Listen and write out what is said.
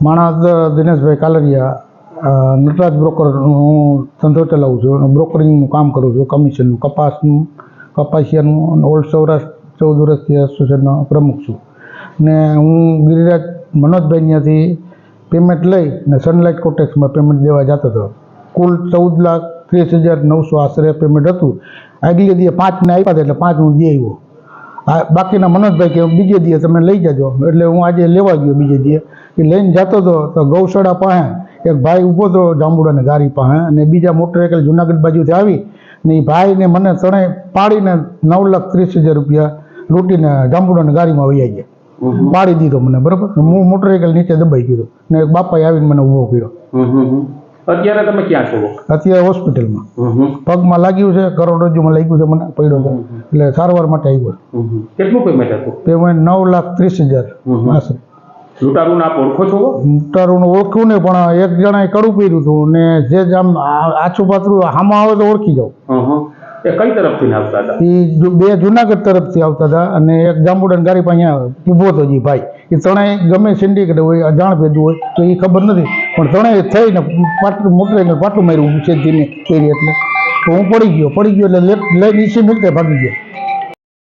માણસ દિનેશભાઈ કાલરિયા નટરાજ બ્રોકર હું ધંધો ચલાવું છું અને બ્રોકરિંગનું કામ કરું છું, કમિશનનું, કપાસનું, કપાસિયાનું અને ઓલ્ડ સૌરાષ્ટ્ર ચૌદ વર્ષથી એસોસિએશનનો પ્રમુખ છું. ને હું ગિરિરાજ મનોજભાઈ ત્યાંથી પેમેન્ટ લઈ ને સનલાઇટ કોટેક્સમાં પેમેન્ટ દેવા જતો હતો. કુલ ચૌદ લાખ ત્રીસ હજાર નવસો આશરે પેમેન્ટ હતું. આગલી દિવસે પાંચને આપ્યા હતા એટલે પાંચ હું દે આવ્યો. આ બાકીના મનોજભાઈ કે બીજે દિવસે તમે લઈ જજો. એટલે હું આજે લેવા ગયો બીજે દિવસે. એ લઈને જતો હતો તો ગૌશાળા પાસે એક ભાઈ ઊભો હતો જાંબુડાની ગાડી પાસે અને બીજા મોટરસાઇકલ જુનાગઢ બાજુથી આવી ને એ ભાઈને મને ત્રણે પાડીને નવ લાખ ત્રીસ હજાર રૂપિયા લૂંટીને જાંબુડાની ગાડીમાં વહી ગયા. પાડી દીધો મને બરાબર? હું મોટરસાઇકલ નીચે દબાઈ ગયો ને એક બાપાએ આવીને મને ઊભો કર્યો. અત્યારે તમે ક્યાં છો? અત્યારે હોસ્પિટલમાં. પગમાં લાગ્યું છે કરોડરજ્જુમાં લાગ્યું છે મને પડ્યો છે. એટલે સારવાર માટે આવ્યો. કેટલું પેમેન્ટ હતું? પેમેન્ટ નવ લાખ ત્રીસ હજાર. આશરે લૂંટારૂને આપ ઓળખો છો? તારું ઓળખ્યું ને પણ એક જણાએ કડું પહેર્યું હતું ને જે આમ આછું પાતળું આમાં આવે તો ઓળખી જાઉં એ કઈ તરફથી આવતા હતા? એ બે જુનાગઢ તરફથી આવતા હતા અને એક જાંબુડાની ગાડી પાસે અહીંયા ઊભો હતો જી ભાઈ. એ ત્રણેય ગમે સિન્ડિકેટ હોય, અજાણ ભેદું હોય, તો એ ખબર નથી. પણ ત્રણેય થઈને પાટલું મોકલાઈને પાટલું માર્યું ધીમે પહેરી એટલે. તો હું પડી ગયો. પડી ગયો એટલે લઈને ઈસી મિનિટે ભાગી ગયો.